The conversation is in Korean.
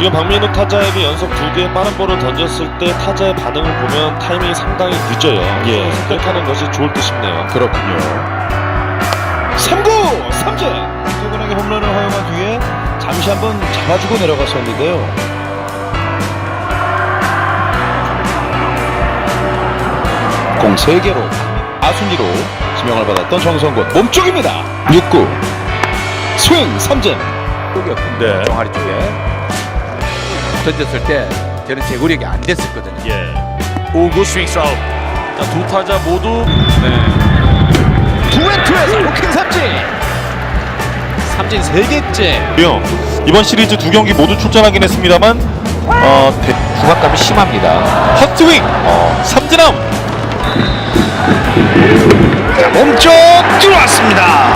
지금 박민우 타자에게 연속 두 개의 빠른 볼을 던졌을 때 타자의 반응을 보면 타이밍이 상당히 늦어요. 예. 선택하는 것이 좋을 듯 싶네요. 그렇군요. 3구 삼진 최근하게 홈런을 허용한 뒤에 잠시 한번 잡아주고 내려갔었는데요. 공 3개로 아순위로 지명을 받았던 정성곤 몸쪽입니다. 6구 스윙 삼진 네. 종아리 쪽에 던졌을 때 저는 제구력이 안 됐었거든요. 예. 5구 스윙 스아웃. 자, 두 타자 모두 투앤투에서 로킹 삼진 삼진 3개째 요 이번 시리즈 두 경기 모두 출전하긴 했습니다만 어, 대- 후각감이 심합니다. 헛스윙 어, 삼진아웃 몸쪽 들어왔습니다.